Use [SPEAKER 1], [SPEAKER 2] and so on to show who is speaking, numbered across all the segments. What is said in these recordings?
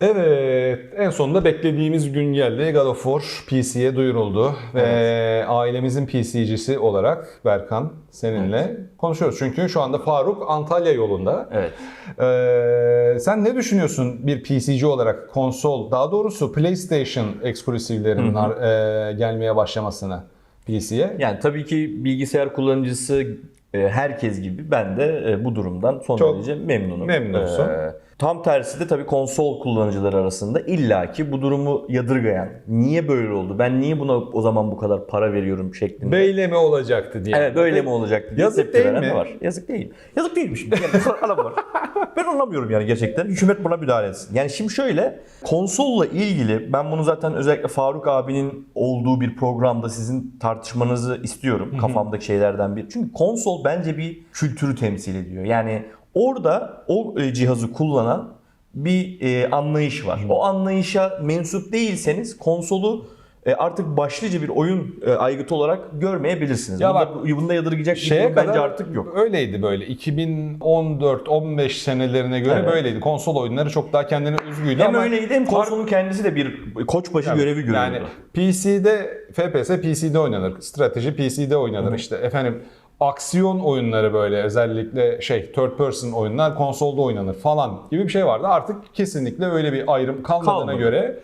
[SPEAKER 1] Evet, en sonunda beklediğimiz gün geldi. God of War PC'ye duyuruldu ve ailemizin PC'cisi olarak Berkan seninle konuşuyoruz. Çünkü şu anda Faruk Antalya yolunda.
[SPEAKER 2] Evet.
[SPEAKER 1] Ee, sen ne düşünüyorsun bir PC'ci olarak konsol, daha doğrusu PlayStation eksklusivlerinin e, gelmeye başlamasına PC'ye?
[SPEAKER 2] Yani tabii ki bilgisayar kullanıcısı e, herkes gibi ben de e, bu durumdan son
[SPEAKER 1] Çok
[SPEAKER 2] derece memnunum.
[SPEAKER 1] memnunsun.
[SPEAKER 2] E, tam tersi de tabii konsol kullanıcıları arasında illaki bu durumu yadırgayan, niye böyle oldu, ben niye buna o zaman bu kadar para veriyorum şeklinde.
[SPEAKER 1] Böyle mi olacaktı diye.
[SPEAKER 2] Evet böyle mi olacaktı diye
[SPEAKER 1] Yazık değil mi?
[SPEAKER 2] var. Yazık değil. Yazık değilmiş. Yani adam var. ben anlamıyorum yani gerçekten. Hükümet buna müdahale etsin. Yani şimdi şöyle konsolla ilgili ben bunu zaten özellikle Faruk abinin olduğu bir programda sizin tartışmanızı istiyorum. Kafamdaki şeylerden biri. Çünkü konsol bence bir kültürü temsil ediyor. Yani orada o e, cihazı kullanan bir e, anlayış var. O anlayışa mensup değilseniz konsolu e, artık başlıca bir oyun e, aygıtı olarak görmeyebilirsiniz.
[SPEAKER 1] Ya
[SPEAKER 2] bunda,
[SPEAKER 1] bak,
[SPEAKER 2] bunda yadırgayacak bir durum bence artık yok.
[SPEAKER 1] Öyleydi böyle. 2014-15 senelerine göre
[SPEAKER 2] Evet.
[SPEAKER 1] böyleydi. Konsol oyunları çok daha kendine özgüydü
[SPEAKER 2] Hem
[SPEAKER 1] ama
[SPEAKER 2] öyleydi hem konsolun kendisi de bir koçbaşı
[SPEAKER 1] Yani-
[SPEAKER 2] görevi görüyordu.
[SPEAKER 1] Yani PC'de FPS PC'de oynanır. Strateji PC'de oynanır. İşte efendim aksiyon oyunları böyle özellikle şey third person oyunlar konsolda oynanır falan gibi bir şey vardı. Artık kesinlikle öyle bir ayrım kalmadığına
[SPEAKER 2] Kalmadı.
[SPEAKER 1] göre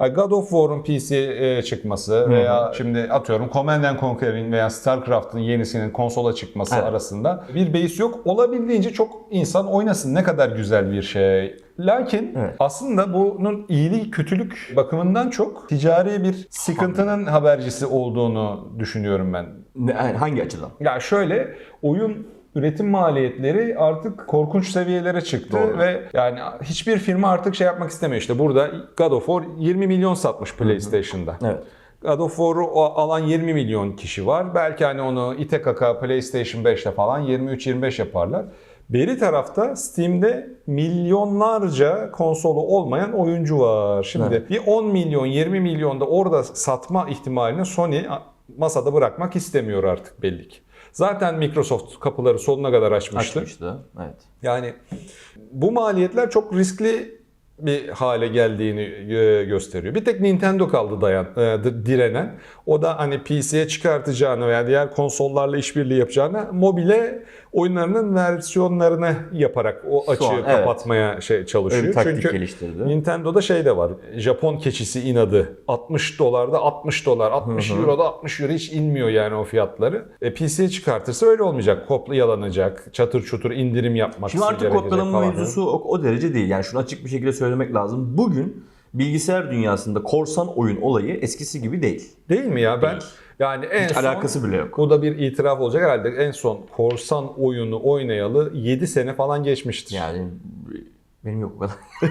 [SPEAKER 1] yani God of War'un PC'ye çıkması veya şimdi atıyorum Command and Conquer'in veya StarCraft'ın yenisinin konsola çıkması
[SPEAKER 2] Evet.
[SPEAKER 1] arasında bir base yok. Olabildiğince çok insan oynasın. Ne kadar güzel bir şey. Lakin
[SPEAKER 2] Evet.
[SPEAKER 1] aslında bunun iyilik kötülük bakımından çok ticari bir sıkıntının habercisi olduğunu düşünüyorum ben.
[SPEAKER 2] Ne- hangi açıdan?
[SPEAKER 1] Ya şöyle oyun üretim maliyetleri artık korkunç seviyelere çıktı
[SPEAKER 2] Doğru.
[SPEAKER 1] ve yani hiçbir firma artık şey yapmak istemiyor. İşte burada God of War 20 milyon satmış PlayStation'da.
[SPEAKER 2] Evet.
[SPEAKER 1] God of War'u alan 20 milyon kişi var. Belki hani onu ite kaka PlayStation 5'te falan 23-25 yaparlar. Beri tarafta Steam'de milyonlarca konsolu olmayan oyuncu var. Şimdi bir 10 milyon 20 milyon da orada satma ihtimalini Sony masada bırakmak istemiyor artık belli ki. Zaten Microsoft kapıları sonuna kadar açmıştı.
[SPEAKER 2] Açmıştı. Evet.
[SPEAKER 1] Yani bu maliyetler çok riskli bir hale geldiğini e, gösteriyor. Bir tek Nintendo kaldı dayan e, direnen. O da hani PC'ye çıkartacağını veya diğer konsollarla işbirliği yapacağını mobile oyunlarının versiyonlarını yaparak o açığı
[SPEAKER 2] an, evet.
[SPEAKER 1] kapatmaya şey çalışıyor.
[SPEAKER 2] Öyle taktik
[SPEAKER 1] Çünkü
[SPEAKER 2] geliştirdi.
[SPEAKER 1] Nintendo'da şey de var. Japon keçisi inadı. 60 dolarda 60 dolar, 60 euroda 60 euro hiç inmiyor yani o fiyatları. E, PC'ye çıkartırsa öyle olmayacak. Kopyalanacak, çatır çutur indirim yapmak
[SPEAKER 2] Şimdi artık kopyalama mevzusu o, o derece değil. Yani şunu açık bir şekilde söylemek lazım. Bugün bilgisayar dünyasında korsan oyun olayı eskisi gibi değil.
[SPEAKER 1] Değil mi ya? Ben
[SPEAKER 2] Değil.
[SPEAKER 1] yani en
[SPEAKER 2] Hiç
[SPEAKER 1] son
[SPEAKER 2] alakası bile yok.
[SPEAKER 1] bu da bir itiraf olacak herhalde. En son korsan oyunu oynayalı 7 sene falan geçmiştir.
[SPEAKER 2] Yani benim yok o kadar.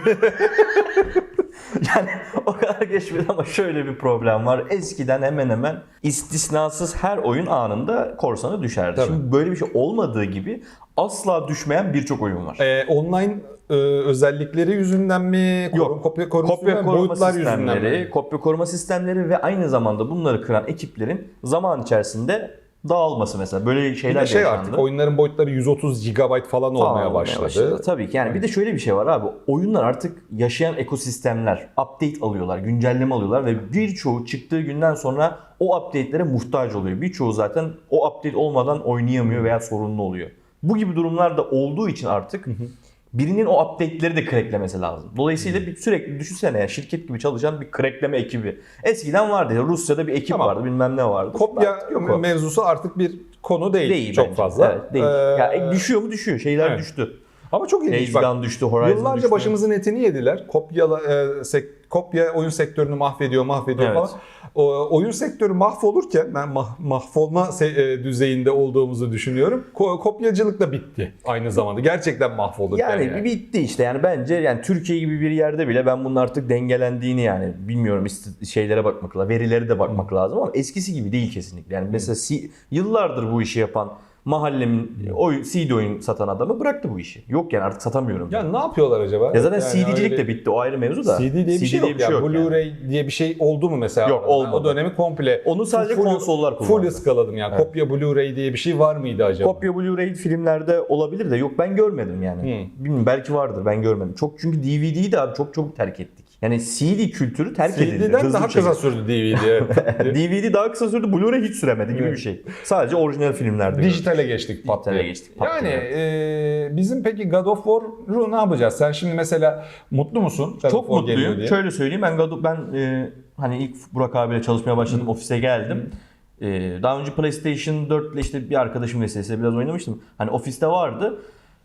[SPEAKER 2] yani o kadar geçmedi ama şöyle bir problem var. Eskiden hemen hemen istisnasız her oyun anında korsana düşerdi.
[SPEAKER 1] Tabii.
[SPEAKER 2] Şimdi böyle bir şey olmadığı gibi asla düşmeyen birçok oyun var.
[SPEAKER 1] Ee, online e, özellikleri yüzünden mi?
[SPEAKER 2] Yok.
[SPEAKER 1] Kopya koruma,
[SPEAKER 2] Kopya
[SPEAKER 1] yüzünden
[SPEAKER 2] koruma
[SPEAKER 1] boyutlar yüzünden
[SPEAKER 2] sistemleri,
[SPEAKER 1] mi?
[SPEAKER 2] kopya koruma sistemleri ve aynı zamanda bunları kıran ekiplerin zaman içerisinde dağılması mesela. Böyle
[SPEAKER 1] Bir
[SPEAKER 2] şeyler
[SPEAKER 1] de şey
[SPEAKER 2] yaşandı.
[SPEAKER 1] artık oyunların boyutları 130 GB falan olmaya
[SPEAKER 2] Falan
[SPEAKER 1] başladı.
[SPEAKER 2] Tabii ki yani bir de şöyle bir şey var abi. Oyunlar artık yaşayan ekosistemler. Update alıyorlar, güncelleme alıyorlar ve birçoğu çıktığı günden sonra o update'lere muhtaç oluyor. Birçoğu zaten o update olmadan oynayamıyor veya sorunlu oluyor. Bu gibi durumlar da olduğu için artık birinin o update'leri de cracklemesi lazım. Dolayısıyla bir sürekli düşünsene ya şirket gibi çalışan bir crackleme ekibi. Eskiden vardı ya Rusya'da bir ekip
[SPEAKER 1] Tamam.
[SPEAKER 2] vardı bilmem ne vardı.
[SPEAKER 1] Kopya
[SPEAKER 2] Artık yok o.
[SPEAKER 1] mevzusu artık bir konu değil,
[SPEAKER 2] Değil
[SPEAKER 1] çok
[SPEAKER 2] bence.
[SPEAKER 1] fazla.
[SPEAKER 2] Evet, değil.
[SPEAKER 1] Ee,
[SPEAKER 2] ya, e, düşüyor mu düşüyor. Şeyler
[SPEAKER 1] evet.
[SPEAKER 2] düştü.
[SPEAKER 1] ama çok ilginç bak.
[SPEAKER 2] Düştü, Horizon
[SPEAKER 1] Yıllarca
[SPEAKER 2] düştü.
[SPEAKER 1] başımızın etini yediler. Kopyala, e, sek- kopya oyun sektörünü mahvediyor, mahvediyor
[SPEAKER 2] Evet.
[SPEAKER 1] falan. O, oyun sektörü mahvolurken ben mah- mahvolma e, düzeyinde olduğumuzu düşünüyorum. Ko- kopyacılık da bitti aynı zamanda. Gerçekten mahvolurken.
[SPEAKER 2] Yani,
[SPEAKER 1] yani.
[SPEAKER 2] bitti işte yani bence yani Türkiye gibi bir yerde bile ben bunun artık dengelendiğini yani bilmiyorum şeylere bakmak lazım, verilere de bakmak lazım ama eskisi gibi değil kesinlikle. Yani mesela yıllardır bu işi yapan mahallemin oyun, CD oyun satan adamı bıraktı bu işi. Yok yani artık satamıyorum.
[SPEAKER 1] Ya ne yapıyorlar acaba?
[SPEAKER 2] ya zaten
[SPEAKER 1] Yani
[SPEAKER 2] CD'cilik
[SPEAKER 1] öyle-
[SPEAKER 2] de bitti. O ayrı mevzu da.
[SPEAKER 1] CD diye bir şey yok. yani.
[SPEAKER 2] yani.
[SPEAKER 1] Blu-ray diye bir şey oldu mu mesela?
[SPEAKER 2] Yok, olmadı.
[SPEAKER 1] O dönemi komple.
[SPEAKER 2] Onu sadece
[SPEAKER 1] full-
[SPEAKER 2] konsollar kullandı.
[SPEAKER 1] Full ıskaladım yani.
[SPEAKER 2] Evet.
[SPEAKER 1] Kopya Blu-ray diye bir şey var mıydı acaba?
[SPEAKER 2] Kopya Blu-ray filmlerde olabilir de yok ben görmedim yani.
[SPEAKER 1] Hmm.
[SPEAKER 2] Bilmiyorum belki vardır ben görmedim. Çok çünkü DVD'yi de abi çok çabuk terk ettik. Yani CD kültürü terk edildi.
[SPEAKER 1] CD'den daha kısa sürdü DVD. evet.
[SPEAKER 2] DVD daha kısa sürdü, Blu-ray hiç süremedi gibi
[SPEAKER 1] Evet.
[SPEAKER 2] bir şey. Sadece orijinal filmlerde. gördüm.
[SPEAKER 1] Dijitale geçtik pat
[SPEAKER 2] Dijitale geçtik, pat
[SPEAKER 1] Yani e, bizim peki God of War'u ne yapacağız? Sen şimdi mesela mutlu musun? God
[SPEAKER 2] Çok
[SPEAKER 1] of
[SPEAKER 2] mutluyum. Şöyle söyleyeyim ben God- ben e, hani ilk Burak abiyle çalışmaya başladım, ofise geldim. E, daha önce PlayStation 4 ile işte bir arkadaşım vesilesiyle biraz oynamıştım. Hani ofiste vardı.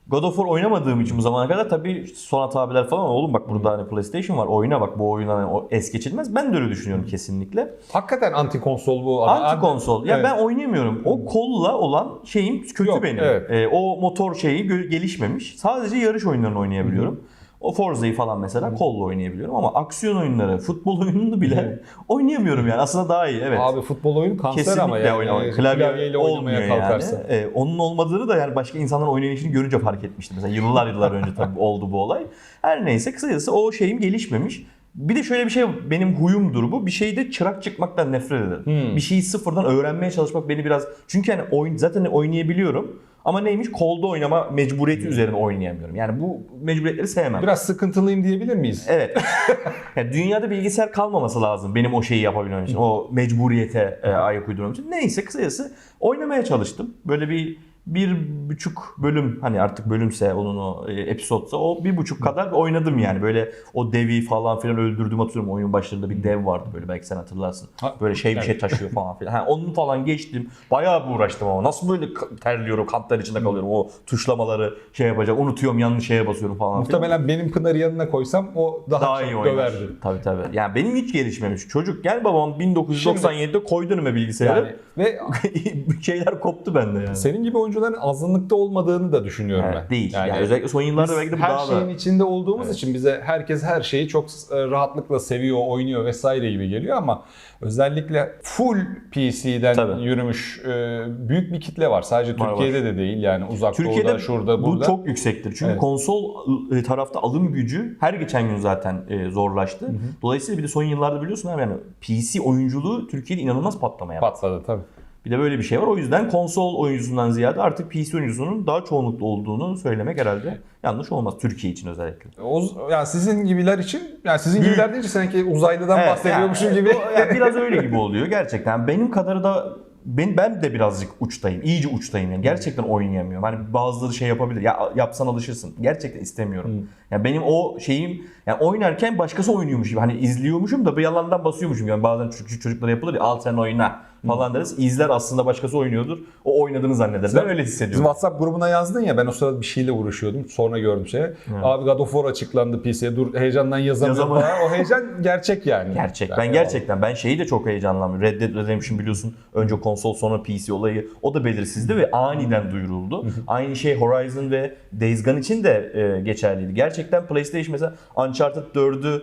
[SPEAKER 2] God of War oynamadığım için bu zamana kadar tabii Sonat abiler falan oğlum bak burada hani PlayStation var oyna bak bu oyun hani o es geçilmez. Ben de öyle düşünüyorum kesinlikle.
[SPEAKER 1] Hakikaten anti konsol bu.
[SPEAKER 2] Anti konsol. Ya
[SPEAKER 1] Evet.
[SPEAKER 2] ben oynayamıyorum. O kolla olan şeyim kötü
[SPEAKER 1] Yok,
[SPEAKER 2] benim.
[SPEAKER 1] evet.
[SPEAKER 2] Ee, o motor şeyi gelişmemiş. Sadece yarış oyunlarını oynayabiliyorum. O Forza'yı falan mesela kolla oynayabiliyorum ama aksiyon oyunları, futbol oyununu bile oynayamıyorum yani. Aslında daha iyi evet.
[SPEAKER 1] Abi futbol oyunu kanser
[SPEAKER 2] Kesinlikle
[SPEAKER 1] ama yani.
[SPEAKER 2] oynamam.
[SPEAKER 1] Klavyeyle
[SPEAKER 2] Klavye
[SPEAKER 1] oynamaya
[SPEAKER 2] olmuyor
[SPEAKER 1] kalkarsa.
[SPEAKER 2] yani. Ee, onun olmadığını da yani başka insanların oynayışını görünce fark etmiştim. Mesela yıllar yıllar önce tabii oldu bu olay. Her neyse kısacası o şeyim gelişmemiş. Bir de şöyle bir şey benim huyumdur bu. Bir şeyde çırak çıkmaktan nefret ederim.
[SPEAKER 1] Hmm.
[SPEAKER 2] Bir şeyi sıfırdan öğrenmeye çalışmak beni biraz... Çünkü hani oyun, zaten oynayabiliyorum. Ama neymiş? Kolda oynama mecburiyeti üzerine oynayamıyorum. Yani bu mecburiyetleri sevmem.
[SPEAKER 1] Biraz sıkıntılıyım diyebilir miyiz?
[SPEAKER 2] Evet. yani dünyada bilgisayar kalmaması lazım benim o şeyi yapabilmem için. O mecburiyete e, ayak uydurmam için. Neyse kısacası oynamaya çalıştım. Böyle bir bir buçuk bölüm hani artık bölümse onun o e, episodsa o bir buçuk kadar oynadım yani. Böyle o devi falan filan öldürdüm hatırlıyorum. Oyun başlarında bir dev vardı böyle belki sen hatırlarsın.
[SPEAKER 1] Ha,
[SPEAKER 2] Böyle şey bir
[SPEAKER 1] evet.
[SPEAKER 2] şey taşıyor falan filan. Ha, onu falan geçtim. Bayağı bir uğraştım ama. Nasıl böyle terliyorum, katlar içinde kalıyorum. O tuşlamaları şey yapacağım. Unutuyorum yanlış şeye basıyorum falan filan
[SPEAKER 1] Muhtemelen benim Pınar'ı yanına koysam o daha,
[SPEAKER 2] daha
[SPEAKER 1] çok
[SPEAKER 2] iyi oynar.
[SPEAKER 1] döverdi.
[SPEAKER 2] Tabii tabii. Yani benim hiç gelişmemiş. Çocuk gel babam 1997'de koydu önüme bilgisayarı.
[SPEAKER 1] Yani ve
[SPEAKER 2] şeyler koptu bende yani.
[SPEAKER 1] senin gibi oyuncuların azınlıkta olmadığını da düşünüyorum
[SPEAKER 2] Evet,
[SPEAKER 1] ben.
[SPEAKER 2] değil. Yani, özellikle son yıllarda belki de bu
[SPEAKER 1] her
[SPEAKER 2] daha
[SPEAKER 1] şeyin
[SPEAKER 2] da
[SPEAKER 1] içinde olduğumuz için bize herkes her şeyi çok e, rahatlıkla seviyor, oynuyor vesaire gibi geliyor ama özellikle full PC'den
[SPEAKER 2] Tabii.
[SPEAKER 1] yürümüş e, büyük bir kitle var. Sadece
[SPEAKER 2] Var,
[SPEAKER 1] Türkiye'de de değil yani uzak doğuda,
[SPEAKER 2] Türkiye'de
[SPEAKER 1] şurada,
[SPEAKER 2] bu
[SPEAKER 1] burada.
[SPEAKER 2] çok yüksektir. Çünkü
[SPEAKER 1] Evet.
[SPEAKER 2] konsol e, tarafta alım gücü her geçen gün zaten zorlaştı. Dolayısıyla bir de son yıllarda biliyorsun abi yani PC oyunculuğu Türkiye'de inanılmaz patlama yaptı.
[SPEAKER 1] patladı tabii.
[SPEAKER 2] Bir de böyle bir şey var. O yüzden konsol oyuncusundan ziyade artık PC oyuncusunun daha çoğunluklu olduğunu söylemek herhalde yanlış olmaz. Türkiye için özellikle.
[SPEAKER 1] O, yani sizin gibiler için, yani sizin
[SPEAKER 2] Büyük-
[SPEAKER 1] gibiler deyince sanki uzaylıdan
[SPEAKER 2] Evet,
[SPEAKER 1] bahsediyormuşum
[SPEAKER 2] yani,
[SPEAKER 1] gibi.
[SPEAKER 2] yani biraz öyle gibi oluyor gerçekten. Benim kadarı da ben, ben de birazcık uçtayım. iyice uçtayım yani. Gerçekten oynayamıyorum. Hani bazıları şey yapabilir. Ya yapsan alışırsın. Gerçekten istemiyorum. Yani benim o şeyim yani oynarken başkası oynuyormuş gibi. Hani izliyormuşum da bir yalandan basıyormuşum. Yani bazen çocuk, çocuklara yapılır ya al sen oyna falan deriz. İzler aslında başkası oynuyordur. O oynadığını zanneder. Ben öyle
[SPEAKER 1] Bizim
[SPEAKER 2] hissediyorum.
[SPEAKER 1] WhatsApp grubuna yazdın ya ben o sırada bir şeyle uğraşıyordum. Sonra gördüm şey. Abi God of War açıklandı PC'ye. Dur heyecandan yazamıyorum
[SPEAKER 2] Yazama-.
[SPEAKER 1] O heyecan gerçek yani.
[SPEAKER 2] Gerçek.
[SPEAKER 1] Yani
[SPEAKER 2] Ben gerçekten ben şeyi de çok heyecanlandım. Red Dead Redemption biliyorsun önce konsol sonra PC olayı o da belirsizdi ve aniden duyuruldu. Aynı şey Horizon ve Days Gone için de e, geçerliydi. Gerçekten PlayStation mesela Uncharted 4'ü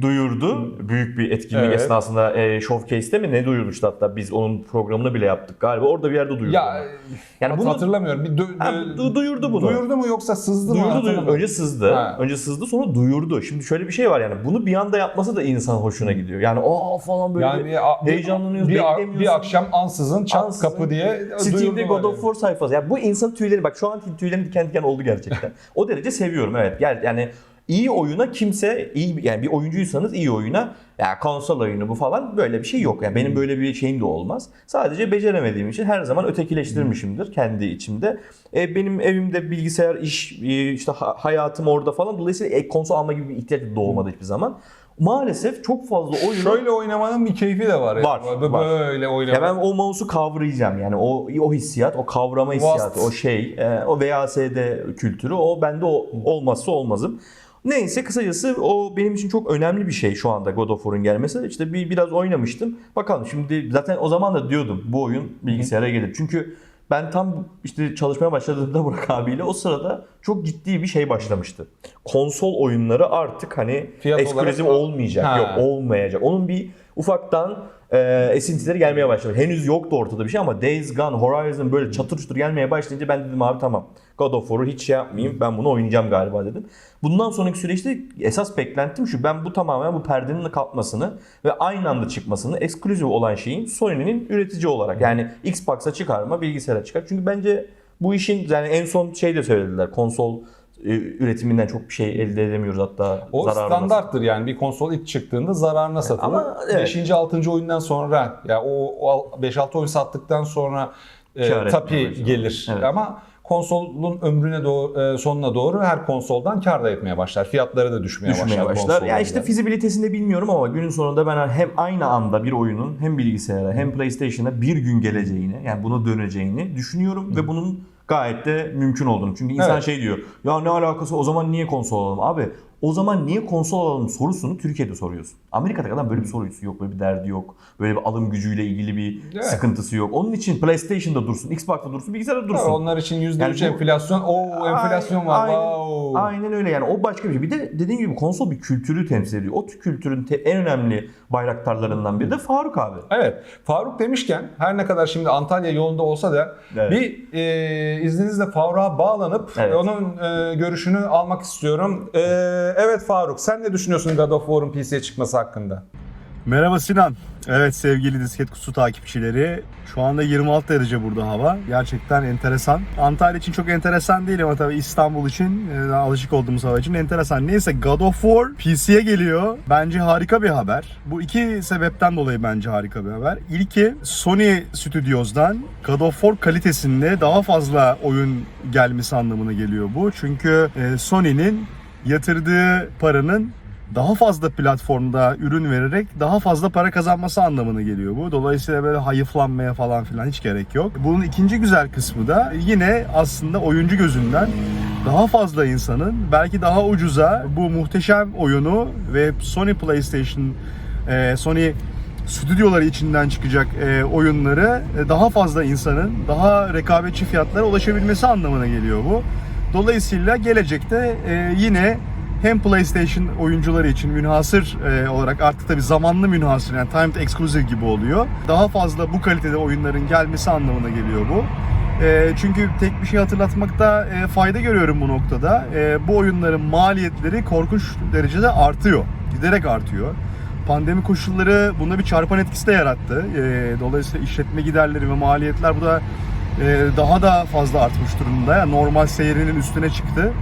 [SPEAKER 2] duyurdu. Büyük bir etkinlik
[SPEAKER 1] Evet.
[SPEAKER 2] esnasında e, Showcase'te mi ne duyurmuştu hatta biz onun programını bile yaptık galiba. Orada bir yerde duyurdu.
[SPEAKER 1] Ya
[SPEAKER 2] onu.
[SPEAKER 1] yani
[SPEAKER 2] bunu-
[SPEAKER 1] hatırlamıyorum. Bir dö-
[SPEAKER 2] Ha, du- duyurdu bunu.
[SPEAKER 1] Duyurdu mu yoksa sızdı mı?
[SPEAKER 2] Duyurdu, duyurdu.
[SPEAKER 1] Hatırlamıyorum.
[SPEAKER 2] Önce sızdı.
[SPEAKER 1] Ha.
[SPEAKER 2] Önce sızdı sonra duyurdu. Şimdi şöyle bir şey var yani bunu bir anda yapması da insan hoşuna gidiyor. Yani aa falan böyle
[SPEAKER 1] Yani
[SPEAKER 2] bir heyecanlanıyoruz,
[SPEAKER 1] bir, bir akşam ansızın çat
[SPEAKER 2] Ansızın
[SPEAKER 1] kapı diye
[SPEAKER 2] Steam'de God of
[SPEAKER 1] yani.
[SPEAKER 2] War sayfası. Ya bu insan tüyleri bak şu an tüylerim diken diken oldu gerçekten. o derece seviyorum evet. Yani iyi oyuna kimse iyi yani bir oyuncuysanız iyi oyuna ya konsol oyunu bu falan böyle bir şey yok. Yani benim böyle bir şeyim de olmaz. Sadece beceremediğim için her zaman ötekileştirmişimdir kendi içimde. E, benim evimde bilgisayar iş e, işte ha- hayatım orada falan dolayısıyla ek konsol alma gibi bir ihtiyaç doğmadı hiçbir zaman. Maalesef çok fazla oyunu
[SPEAKER 1] Şöyle oynamanın bir keyfi de var. ya.
[SPEAKER 2] Var,
[SPEAKER 1] Böyle
[SPEAKER 2] var.
[SPEAKER 1] oynama.
[SPEAKER 2] ya ben o mouse'u kavrayacağım yani o o hissiyat, o kavrama hissiyatı,
[SPEAKER 1] Vast.
[SPEAKER 2] o şey, e, o VASD kültürü o bende o olmazsa olmazım. Neyse kısacası o benim için çok önemli bir şey şu anda God of War'un gelmesi. İşte bir biraz oynamıştım. Bakalım şimdi zaten o zaman da diyordum bu oyun bilgisayara gelir. Çünkü ben tam işte çalışmaya başladığımda Burak abiyle o sırada çok ciddi bir şey başlamıştı. Konsol oyunları artık hani
[SPEAKER 1] Fiyat
[SPEAKER 2] ekskluzif
[SPEAKER 1] olarak-
[SPEAKER 2] olmayacak.
[SPEAKER 1] Ha.
[SPEAKER 2] Yok olmayacak. Onun bir ufaktan e, esintileri gelmeye başladı. Henüz yoktu ortada bir şey ama Days Gone, Horizon böyle çatır çutur gelmeye başlayınca ben dedim abi tamam. God of War'u hiç şey yapmayayım. Ben bunu oynayacağım galiba dedim. Bundan sonraki süreçte esas beklentim şu. Ben bu tamamen bu perdenin kalkmasını ve aynı anda çıkmasını ekskluzif olan şeyin Sony'nin üretici olarak yani Xbox'a çıkarma, bilgisayara çıkar. Çünkü bence bu işin yani en son şey de söylediler. Konsol üretiminden çok bir şey elde edemiyoruz hatta
[SPEAKER 1] O
[SPEAKER 2] zararına.
[SPEAKER 1] standarttır yani bir konsol ilk çıktığında zararına satılır.
[SPEAKER 2] Ama evet.
[SPEAKER 1] 5. 6. oyundan sonra ya o, o 5-6 oyun sattıktan sonra e,
[SPEAKER 2] Kâr etmeye
[SPEAKER 1] tapi gelir.
[SPEAKER 2] Evet.
[SPEAKER 1] Ama konsolun ömrüne doğru, e, sonuna doğru her konsoldan kar da etmeye başlar. Fiyatları da düşmeye,
[SPEAKER 2] düşmeye
[SPEAKER 1] başlar.
[SPEAKER 2] başlar. Ya işte fizibilitesini bilmiyorum ama günün sonunda ben hem aynı anda bir oyunun hem bilgisayara hem PlayStation'a bir gün geleceğini yani buna döneceğini düşünüyorum ve bunun gayet de mümkün olduğunu. Çünkü insan
[SPEAKER 1] Evet.
[SPEAKER 2] şey diyor. Ya ne alakası o zaman niye konsol alalım? Abi o zaman niye konsol alalım sorusunu Türkiye'de soruyorsun. Amerika'da adam böyle bir sorusu yok, böyle bir derdi yok. Böyle bir alım gücüyle ilgili bir
[SPEAKER 1] Evet.
[SPEAKER 2] sıkıntısı yok. Onun için PlayStation'da dursun, Xbox'ta dursun, bilgisayarda dursun.
[SPEAKER 1] onlar için %3
[SPEAKER 2] Yani bu-
[SPEAKER 1] enflasyon. Oo enflasyon var.
[SPEAKER 2] Aynen,
[SPEAKER 1] wow.
[SPEAKER 2] aynen öyle yani o başka bir şey. Bir de dediğim gibi konsol bir kültürü temsil ediyor. O kültürün en önemli bayraktarlarından biri de Faruk abi.
[SPEAKER 1] Evet. Faruk demişken her ne kadar şimdi Antalya yolunda olsa da
[SPEAKER 2] Evet.
[SPEAKER 1] bir e, izninizle Faruk'a bağlanıp
[SPEAKER 2] Evet.
[SPEAKER 1] onun e, görüşünü almak istiyorum. E, evet Faruk sen ne düşünüyorsun God of War'un PC'ye çıkması hakkında?
[SPEAKER 3] Merhaba Sinan. Evet sevgili disket kutusu takipçileri. Şu anda 26 derece burada hava. Gerçekten enteresan. Antalya için çok enteresan değil ama tabii İstanbul için e, alışık olduğumuz hava için enteresan. Neyse God of War PC'ye geliyor. Bence harika bir haber. Bu iki sebepten dolayı bence harika bir haber. İlki Sony Studios'dan God of War kalitesinde daha fazla oyun gelmesi anlamına geliyor bu. Çünkü e, Sony'nin yatırdığı paranın daha fazla platformda ürün vererek daha fazla para kazanması anlamına geliyor bu. Dolayısıyla böyle hayıflanmaya falan filan hiç gerek yok. Bunun ikinci güzel kısmı da yine aslında oyuncu gözünden daha fazla insanın belki daha ucuza bu muhteşem oyunu ve Sony PlayStation, e, Sony stüdyoları içinden çıkacak e, oyunları e, daha fazla insanın daha rekabetçi fiyatlara ulaşabilmesi anlamına geliyor bu. Dolayısıyla gelecekte e, yine hem PlayStation oyuncuları için münhasır e, olarak artık tabi zamanlı münhasır yani timed exclusive gibi oluyor. Daha fazla bu kalitede oyunların gelmesi anlamına geliyor bu. E, çünkü tek bir şey hatırlatmakta e, fayda görüyorum bu noktada. E, bu oyunların maliyetleri korkunç derecede artıyor. Giderek artıyor. Pandemi koşulları bunda bir çarpan etkisi de yarattı. E, dolayısıyla işletme giderleri ve maliyetler bu da daha da fazla artmış durumda. Yani normal seyrinin üstüne çıktı.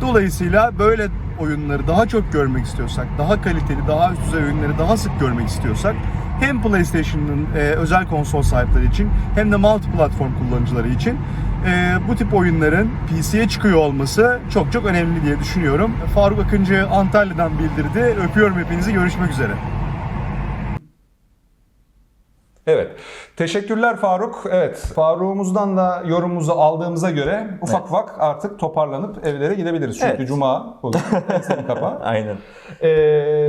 [SPEAKER 3] Dolayısıyla böyle oyunları daha çok görmek istiyorsak, daha kaliteli, daha üst düzey oyunları daha sık görmek istiyorsak hem PlayStation'ın e, özel konsol sahipleri için hem de multi platform kullanıcıları için e, bu tip oyunların PC'ye çıkıyor olması çok çok önemli diye düşünüyorum. Faruk Akıncı Antalya'dan bildirdi. Öpüyorum hepinizi. Görüşmek üzere.
[SPEAKER 1] Evet. Teşekkürler Faruk. Evet. Faruk'umuzdan da yorumumuzu aldığımıza göre ufak
[SPEAKER 2] Evet.
[SPEAKER 1] ufak artık toparlanıp evlere gidebiliriz. Çünkü
[SPEAKER 2] Evet.
[SPEAKER 1] cuma bugün. Enseni kapa.
[SPEAKER 2] Aynen.
[SPEAKER 1] Ee,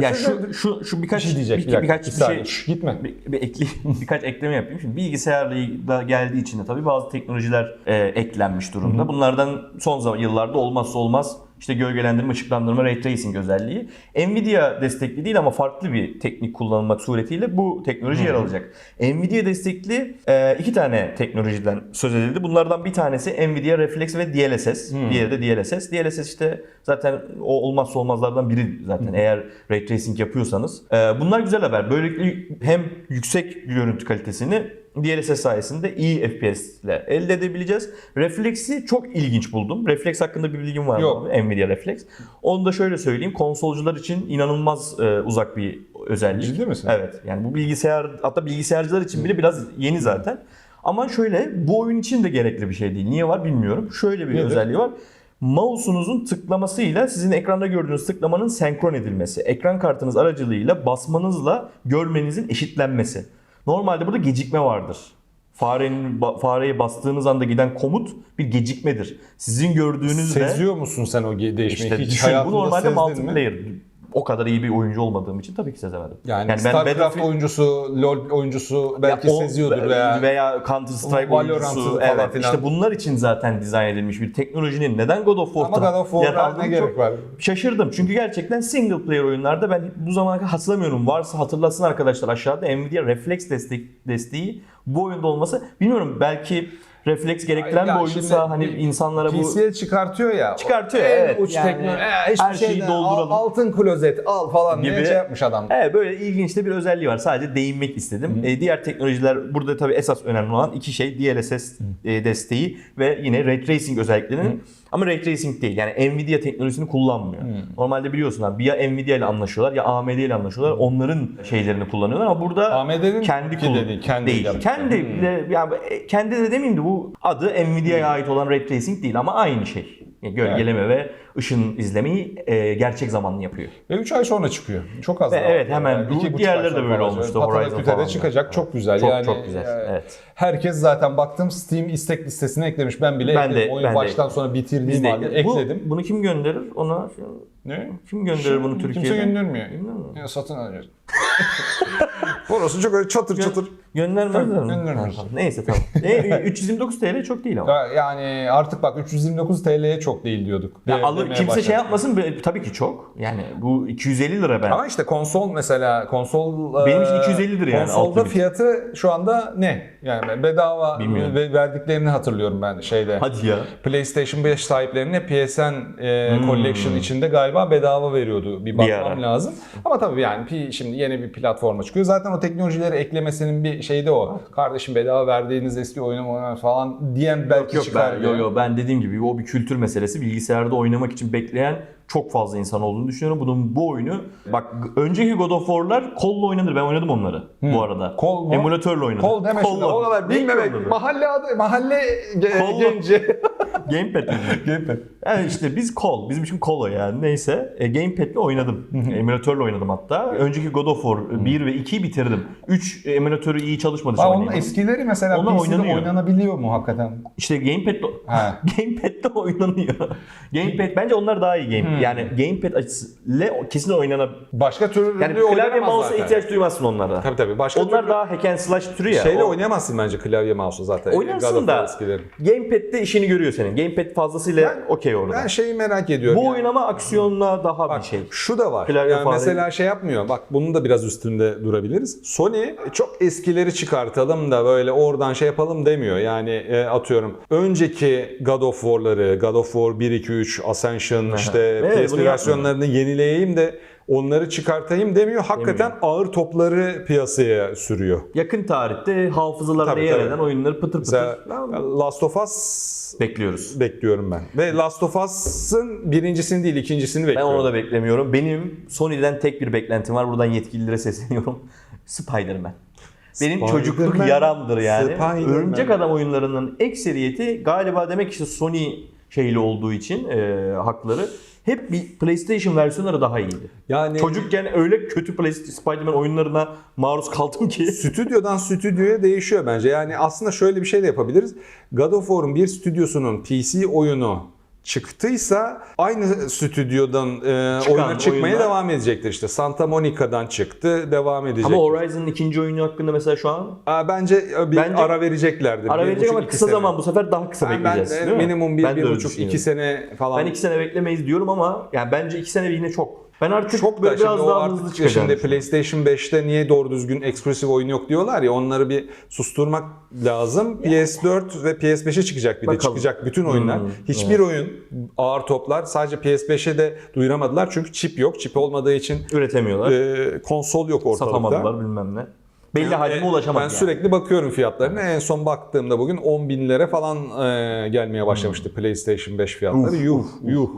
[SPEAKER 2] Ya şu şu şu birkaç
[SPEAKER 1] bir şey diyecek.
[SPEAKER 2] bir,
[SPEAKER 1] Bir,
[SPEAKER 2] birkaç
[SPEAKER 1] bir
[SPEAKER 2] şey
[SPEAKER 1] Şş, gitme.
[SPEAKER 2] bir, bir ekli, birkaç ekleme yapayım. Şimdi bilgisayarda geldiği için de tabii bazı teknolojiler e, eklenmiş durumda. Bunlardan son zaman yıllarda olmazsa olmaz işte gölgelendirme, ışıklandırma, ray tracing özelliği. Nvidia destekli değil ama farklı bir teknik kullanılmak suretiyle bu teknoloji yer alacak. Nvidia destekli e, iki tane teknolojiden söz edildi. Bunlardan bir tanesi Nvidia Reflex ve DLSS. Diğeri de DLSS. DLSS işte zaten o olmazsa olmazlardan biri zaten eğer ray tracing yapıyorsanız. E, bunlar güzel haber. Böylelikle hem yüksek görüntü kalitesini DLSS sayesinde iyi FPS ile elde edebileceğiz. Reflex'i çok ilginç buldum. Reflex hakkında bir bilgim var mı
[SPEAKER 1] Yok.
[SPEAKER 2] abi? Nvidia Reflex. Onu da şöyle söyleyeyim. Konsolcular için inanılmaz e, uzak bir özellik.
[SPEAKER 1] Ciddi misin?
[SPEAKER 2] Evet. Yani bu bilgisayar hatta bilgisayarcılar için bile biraz yeni zaten. Ama şöyle bu oyun için de gerekli bir şey değil. Niye var bilmiyorum. Şöyle bir
[SPEAKER 1] Nedir?
[SPEAKER 2] özelliği var. Mouse'unuzun tıklamasıyla sizin ekranda gördüğünüz tıklamanın senkron edilmesi. Ekran kartınız aracılığıyla basmanızla görmenizin eşitlenmesi. Normalde burada gecikme vardır. Farenin fareye bastığınız anda giden komut bir gecikmedir. Sizin gördüğünüzde
[SPEAKER 1] Seziyor musun sen o değişmeyi?
[SPEAKER 2] işte
[SPEAKER 1] Hiç
[SPEAKER 2] düşün, bu normalde
[SPEAKER 1] sezdin mi?
[SPEAKER 2] O kadar iyi bir oyuncu olmadığım için tabii ki sezemedim.
[SPEAKER 1] Yani,
[SPEAKER 2] ben
[SPEAKER 1] StarCraft
[SPEAKER 2] Battlefield-
[SPEAKER 1] oyuncusu, LoL oyuncusu belki
[SPEAKER 2] Ya o-
[SPEAKER 1] seziyordur veya
[SPEAKER 2] veya Counter Strike oyuncusu.
[SPEAKER 1] falan
[SPEAKER 2] Evet,
[SPEAKER 1] filan.
[SPEAKER 2] işte bunlar için zaten dizayn edilmiş bir teknolojinin neden God of War'da
[SPEAKER 1] Ama God of
[SPEAKER 2] aldığını
[SPEAKER 1] ne gerek var?
[SPEAKER 2] Şaşırdım. Çünkü gerçekten single player oyunlarda ben bu zamana kadar hatırlamıyorum. Varsa hatırlasın arkadaşlar aşağıda Nvidia Reflex destek, desteği bu oyunda olması. Bilmiyorum belki refleks gerektiren bir
[SPEAKER 1] şimdi
[SPEAKER 2] oyunsa hani insanlara bu
[SPEAKER 1] PC'ye çıkartıyor ya.
[SPEAKER 2] Çıkartıyor,
[SPEAKER 1] en
[SPEAKER 2] evet.
[SPEAKER 1] uç
[SPEAKER 2] Yani
[SPEAKER 1] teknoloji. Hiçbir
[SPEAKER 2] her şeyi
[SPEAKER 1] şeyden
[SPEAKER 2] dolduralım.
[SPEAKER 1] al- altın klozet al falan diye
[SPEAKER 2] Gibi.
[SPEAKER 1] şey yapmış adam.
[SPEAKER 2] Evet böyle ilginç de bir özelliği var. Sadece değinmek istedim. E, diğer teknolojiler burada tabii esas önemli olan iki şey DLSS e, desteği ve yine Ray Tracing özelliklerinin ama Ray Tracing değil. Yani Nvidia teknolojisini kullanmıyor. Normalde biliyorsun abi ya Nvidia ile anlaşıyorlar ya AMD ile anlaşıyorlar. Onların şeylerini kullanıyorlar ama burada
[SPEAKER 1] AMD'nin
[SPEAKER 2] kendi
[SPEAKER 1] ki
[SPEAKER 2] kul-
[SPEAKER 1] dedi, kendi
[SPEAKER 2] değil.
[SPEAKER 1] yaptı.
[SPEAKER 2] Kendi de, yani e, kendi de demeyeyim de bu adı Nvidia'ya ait olan Ray Tracing değil ama aynı şey. Yani gölgeleme ve ışın izlemeyi e, gerçek zamanlı yapıyor.
[SPEAKER 1] Ve 3 ay sonra çıkıyor. Çok az
[SPEAKER 2] Ve
[SPEAKER 1] daha.
[SPEAKER 2] evet, hemen
[SPEAKER 1] Yani iki
[SPEAKER 2] diğerleri de
[SPEAKER 1] sonra
[SPEAKER 2] böyle olmuştu, Horizon
[SPEAKER 1] kütede
[SPEAKER 2] falan
[SPEAKER 1] çıkacak. Çok güzel.
[SPEAKER 2] Çok
[SPEAKER 1] yani,
[SPEAKER 2] çok güzel.
[SPEAKER 1] e,
[SPEAKER 2] Evet.
[SPEAKER 1] Herkes zaten baktım Steam istek listesine eklemiş. Ben bile
[SPEAKER 2] Ben de-
[SPEAKER 1] ekledim. Oyun
[SPEAKER 2] ben de
[SPEAKER 1] baştan
[SPEAKER 2] ekledim.
[SPEAKER 1] sona
[SPEAKER 2] Biz
[SPEAKER 1] bitirdiğim
[SPEAKER 2] de
[SPEAKER 1] halde
[SPEAKER 2] ekledik. Bu-
[SPEAKER 1] ekledim.
[SPEAKER 2] bunu kim gönderir? Ona
[SPEAKER 1] Ne?
[SPEAKER 2] kim gönderir bunu
[SPEAKER 1] Kimse
[SPEAKER 2] Türkiye'den?
[SPEAKER 1] göndermiyor.
[SPEAKER 2] Bilmiyorum.
[SPEAKER 1] Ya satın alıyoruz. Burası çok öyle çatır çatır.
[SPEAKER 2] Göndermezler mi?
[SPEAKER 1] Göndermez.
[SPEAKER 2] Neyse tamam. E, 329 TL çok değil ama.
[SPEAKER 1] Ya- Yani artık bak 329 TL'ye çok değil diyorduk.
[SPEAKER 2] Ya
[SPEAKER 1] De-
[SPEAKER 2] alır, kimse
[SPEAKER 1] başladık.
[SPEAKER 2] şey yapmasın tabii ki çok. Yani bu 250 lira ben.
[SPEAKER 1] Ama işte konsol mesela konsol
[SPEAKER 2] Benim için
[SPEAKER 1] e,
[SPEAKER 2] 250'dir yani,
[SPEAKER 1] Konsolda fiyatı şu anda ne? Yani bedava
[SPEAKER 2] Bilmiyorum.
[SPEAKER 1] ve verdiklerini hatırlıyorum ben şeyde.
[SPEAKER 2] Hadi ya.
[SPEAKER 1] PlayStation 5 sahiplerine PSN e,
[SPEAKER 2] Hmm.
[SPEAKER 1] Collection içinde galiba bedava veriyordu. Bir bakmam
[SPEAKER 2] ara.
[SPEAKER 1] lazım. Ama tabii yani şimdi yeni bir platforma çıkıyor. Zaten o teknolojileri eklemesinin bir şeyi de o. Kardeşim bedava verdiğiniz eski oyunu falan diyen belki
[SPEAKER 2] Yok
[SPEAKER 1] çıkar.
[SPEAKER 2] ben,
[SPEAKER 1] diye.
[SPEAKER 2] yo, yo, ben dediğim gibi o bir kültür meselesi. Bilgisayarda oynamak için bekleyen çok fazla insan olduğunu düşünüyorum. Bunun bu oyunu bak önceki God of War'lar kolla oynanır. Ben oynadım onları bu arada.
[SPEAKER 1] Kol mu?
[SPEAKER 2] Emülatörle oynadım.
[SPEAKER 1] Kol deme.
[SPEAKER 2] Kolla.
[SPEAKER 1] O kadar bilmemek.
[SPEAKER 2] Kolla.
[SPEAKER 1] Mahalle adı, mahalle ge- genci.
[SPEAKER 2] Gamepad?
[SPEAKER 1] Gamepad.
[SPEAKER 2] Yani işte biz kol, bizim için kolo yani neyse. E, Gamepad'le oynadım. Emülatörle oynadım hatta. Önceki God of War 1 ve 2'yi bitirdim. 3 emülatörü iyi çalışmadı. Şu
[SPEAKER 1] onun eskileri mesela
[SPEAKER 2] Onlar
[SPEAKER 1] PC'de
[SPEAKER 2] oynanıyor.
[SPEAKER 1] oynanabiliyor mu hakikaten?
[SPEAKER 2] İşte Gamepad'le
[SPEAKER 1] Ha.
[SPEAKER 2] Gamepad'de oynanıyor. Gamepad bence onlar daha iyi game. Yani Gamepad açısıyla kesin oynanabilir.
[SPEAKER 1] Başka türlü
[SPEAKER 2] Yani klavye
[SPEAKER 1] oynanamaz
[SPEAKER 2] mouse'a
[SPEAKER 1] zaten.
[SPEAKER 2] ihtiyaç duymazsın onlara.
[SPEAKER 1] Tabii tabii. Başka
[SPEAKER 2] Onlar
[SPEAKER 1] türlü
[SPEAKER 2] daha hack and slash türü ya.
[SPEAKER 1] şeyle
[SPEAKER 2] O-
[SPEAKER 1] oynayamazsın bence klavye mouse'u zaten. God
[SPEAKER 2] Oynarsın da
[SPEAKER 1] War eskileri.
[SPEAKER 2] Gamepad'de işini görüyor senin. Gamepad fazlasıyla okey orada.
[SPEAKER 1] Ben şeyi merak ediyorum.
[SPEAKER 2] Bu
[SPEAKER 1] yani.
[SPEAKER 2] oyun ama aksiyonla daha bir şey.
[SPEAKER 1] Şu da var.
[SPEAKER 2] Klavye
[SPEAKER 1] yani mesela şey yapmıyor. Bak bunun da biraz üstünde durabiliriz. Sony çok eskileri çıkartalım da böyle oradan şey yapalım demiyor. Yani e, atıyorum önceki God of War'ları, God of War 1 2 3, Ascension işte
[SPEAKER 2] Evet, bunu
[SPEAKER 1] PS1 versiyonlarını yenileyeyim de onları çıkartayım demiyor. Hakikaten ağır topları piyasaya sürüyor.
[SPEAKER 2] Yakın tarihte hafızalarına
[SPEAKER 1] Tabii,
[SPEAKER 2] yer
[SPEAKER 1] tabii.
[SPEAKER 2] eden oyunları pıtır pıtır
[SPEAKER 1] Mesela Last of Us
[SPEAKER 2] bekliyoruz.
[SPEAKER 1] bekliyorum ben. Ve Last of Us'ın birincisini değil ikincisini
[SPEAKER 2] Ben
[SPEAKER 1] bekliyorum.
[SPEAKER 2] onu da beklemiyorum. Benim Sony'den tek bir beklentim var. Buradan yetkililere sesleniyorum. Spider-Man. Benim
[SPEAKER 1] Spider-Man,
[SPEAKER 2] çocukluk yaramdır yani.
[SPEAKER 1] Spider-Man.
[SPEAKER 2] Örümcek Adam oyunlarının ekseriyeti galiba demek işte Sony şeyli olduğu için e, hakları hep bir PlayStation versiyonları daha iyiydi.
[SPEAKER 1] Yani
[SPEAKER 2] Çocukken öyle kötü PlayStation Spider-Man oyunlarına maruz kaldım ki.
[SPEAKER 1] stüdyodan stüdyoya değişiyor bence. Yani aslında şöyle bir şey de yapabiliriz. God of War'un bir stüdyosunun PC oyunu çıktıysa aynı stüdyodan e, oyunu çıkmaya
[SPEAKER 2] oyunlar-
[SPEAKER 1] devam edecektir. İşte Santa Monica'dan çıktı, devam edecek.
[SPEAKER 2] Ama Horizon'ın ikinci oyunu hakkında mesela şu an
[SPEAKER 1] Aa, bence e, bir
[SPEAKER 2] Bence-
[SPEAKER 1] ara vereceklerdir.
[SPEAKER 2] ara verecek ama kısa
[SPEAKER 1] sene.
[SPEAKER 2] zaman bu sefer daha kısa
[SPEAKER 1] Ben, ben
[SPEAKER 2] bekleyeceğiz.
[SPEAKER 1] de
[SPEAKER 2] değil mi?
[SPEAKER 1] minimum bir,
[SPEAKER 2] Ben
[SPEAKER 1] bir buçuk, iki sene falan.
[SPEAKER 2] Ben iki sene beklemeyiz diyorum ama yani bence iki sene yine çok. Ben artık
[SPEAKER 1] çok da
[SPEAKER 2] böyle
[SPEAKER 1] şimdi
[SPEAKER 2] biraz daha hızlı çıkacağını
[SPEAKER 1] şimdi. PlayStation 5'te niye doğru düzgün eksklusif oyun yok diyorlar ya onları bir susturmak lazım. PS4 ve PS5'e çıkacak bir de
[SPEAKER 2] Bakalım.
[SPEAKER 1] çıkacak bütün oyunlar.
[SPEAKER 2] Hmm,
[SPEAKER 1] Hiçbir oyun ağır toplar sadece PS5'e de duyuramadılar çünkü çip yok. Çip olmadığı için
[SPEAKER 2] Üretemiyorlar.
[SPEAKER 1] e, konsol yok ortalıkta.
[SPEAKER 2] satamadılar bilmem ne. Belli hacme
[SPEAKER 1] E,
[SPEAKER 2] ulaşamadı
[SPEAKER 1] Ben
[SPEAKER 2] yani.
[SPEAKER 1] sürekli bakıyorum fiyatlarına. En son baktığımda bugün 10 bin lira falan e, gelmeye başlamıştı PlayStation 5 fiyatları.
[SPEAKER 2] Hmm. Uf,
[SPEAKER 1] yuh
[SPEAKER 2] uf,
[SPEAKER 1] yuh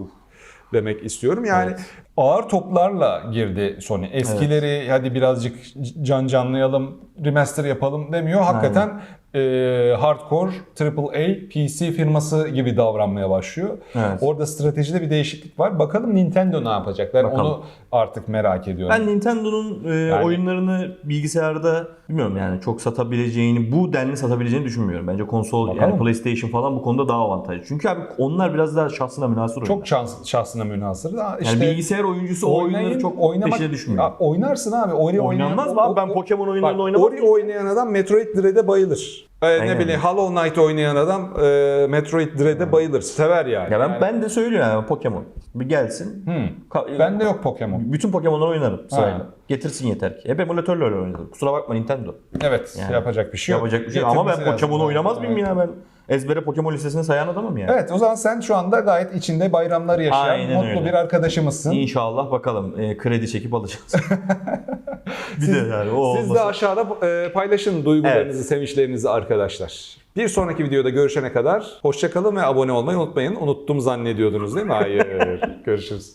[SPEAKER 1] demek istiyorum. Yani ağır toplarla girdi Sony. Eskileri hadi birazcık can canlayalım, remaster yapalım demiyor. Hakikaten e, hardcore AAA PC firması gibi davranmaya başlıyor.
[SPEAKER 2] Evet.
[SPEAKER 1] Orada stratejide bir değişiklik var. Bakalım Nintendo ne yapacaklar?
[SPEAKER 2] Bakalım.
[SPEAKER 1] Onu artık merak ediyorum.
[SPEAKER 2] Ben Nintendo'nun e, oyunlarını bilgisayarda bilmiyorum yani çok satabileceğini, bu denli satabileceğini düşünmüyorum. Bence konsol
[SPEAKER 1] Bakalım.
[SPEAKER 2] yani PlayStation falan bu konuda daha avantajlı. Çünkü abi onlar biraz daha şahsına münasır oyunlar.
[SPEAKER 1] çok şans, şahsına münhasır. da
[SPEAKER 2] yani
[SPEAKER 1] işte
[SPEAKER 2] bilgisayar oyuncusu o oyunları
[SPEAKER 1] oynayın,
[SPEAKER 2] çok
[SPEAKER 1] oynamak,
[SPEAKER 2] peşine düşmüyor.
[SPEAKER 1] Ya oynarsın abi. Ori
[SPEAKER 2] Oynanmaz mı abi? Ben Pokemon oyunlarını oynamam.
[SPEAKER 1] Ori oynayan adam Metroid Dread'e bayılır. Ee, ne
[SPEAKER 2] Aynen.
[SPEAKER 1] bileyim Hollow Knight oynayan adam e, Metroid Dread'e bayılır. Sever yani.
[SPEAKER 2] Ya ben
[SPEAKER 1] Yani-
[SPEAKER 2] ben de söylüyorum yani Pokemon. Bir gelsin.
[SPEAKER 1] Hmm.
[SPEAKER 2] Ka-
[SPEAKER 1] Bende yok Pokemon.
[SPEAKER 2] bütün Pokemon'ları oynarım sırayla. Getirsin yeter ki. Hep emülatörle öyle oynadım. Kusura bakma Nintendo.
[SPEAKER 1] Evet,
[SPEAKER 2] Yani
[SPEAKER 1] yapacak bir şey yok.
[SPEAKER 2] Yapacak bir şey yok. Ama ben. Pokemon'u oynamaz mıyım
[SPEAKER 1] Evet.
[SPEAKER 2] ya ben? Ezbere Pokemon listesini sayan adamım ya.
[SPEAKER 1] Evet, o zaman sen şu anda gayet içinde bayramlar yaşayan
[SPEAKER 2] Aynen
[SPEAKER 1] mutlu
[SPEAKER 2] öyle.
[SPEAKER 1] bir arkadaşımızsın.
[SPEAKER 2] İnşallah bakalım e, kredi çekip alacağız. bir de yani o
[SPEAKER 1] Siz de aşağıda e, paylaşın duygularınızı,
[SPEAKER 2] Evet.
[SPEAKER 1] sevinçlerinizi arkadaşlar. Bir sonraki videoda görüşene kadar hoşçakalın ve abone olmayı unutmayın. Unuttum zannediyordunuz değil mi? Hayır. Görüşürüz.